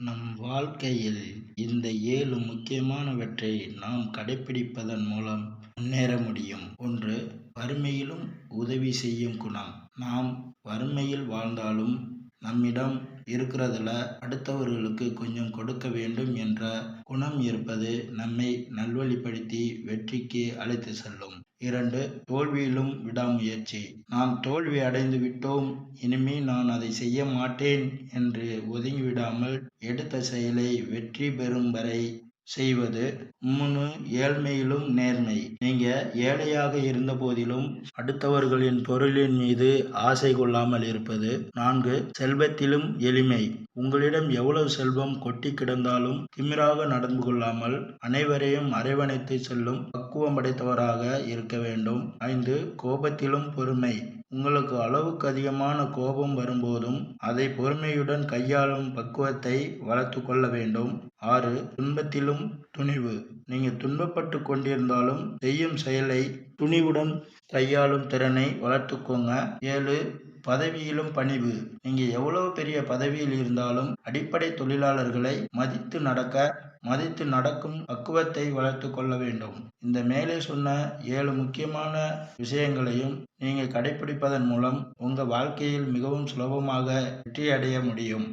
நம் வாழ்க்கையில் இந்த ஏழு முக்கியமானவற்றை நாம் கடைப்பிடிப்பதன் மூலம் முன்னேற முடியும். ஒன்று வறுமையிலும் உதவி செய்யும் குணம். நாம் வறுமையில் வாழ்ந்தாலும் நம்மிடம் இருக்கிறதுல அடுத்தவர்களுக்கு கொஞ்சம் கொடுக்க வேண்டும் என்ற குணம் இருப்பது நம்மை நல்வழிப்படுத்தி வெற்றிக்கு அழைத்து செல்லும். இரண்டு தோல்வியிலும் விடாமுயற்சி. நாம் தோல்வி அடைந்து விட்டோம் இனிமே நான் அதை செய்ய மாட்டேன் என்று ஒதுங்கிவிடாமல் எடுத்த செயலை வெற்றி பெறும் வரை செய்வது மூணு ஏழ்மையிலும் நேர்மை. நீங்க ஏழையாக இருந்த போதிலும் அடுத்தவர்களின் பொருளின் மீது ஆசை கொள்ளாமல் இருப்பது. நான்கு செல்வத்திலும் எளிமை. உங்களிடம் எவ்வளவு செல்வம் கொட்டி கிடந்தாலும் திமிராக நடந்து கொள்ளாமல் அனைவரையும் அரவணைத்து செல்லும் பக்குவம் படைத்தவராக இருக்க வேண்டும். ஐந்து கோபத்திலும் பொறுமை. உங்களுக்கு அளவுக்கு அதிகமான கோபம் வரும்போதும் அதை பொறுமையுடன் கையாளும் பக்குவத்தை வளர்த்து கொள்ள வேண்டும். ஆறு துன்பத்திலும் துணிவு. நீங்க துன்பப்பட்டு கொண்டிருந்தாலும் செய்யும் செயலை துணிவுடன் கையாளும் திறனை வளர்த்துக்கோங்க. ஏழு பதவியிலும் பணிவு. நீங்க எவ்வளவு பெரிய பதவியில் இருந்தாலும் அடிப்படை தொழிலாளர்களை மதித்து நடக்க மதித்து நடக்கும் பக்குவத்தை வளர்த்து கொள்ள வேண்டும். இந்த மேலே சொன்ன ஏழு முக்கியமான விஷயங்களையும் நீங்கள் கடைபிடிப்பதன் மூலம் உங்கள் வாழ்க்கையில் மிகவும் சுலபமாக வெற்றி அடைய முடியும்.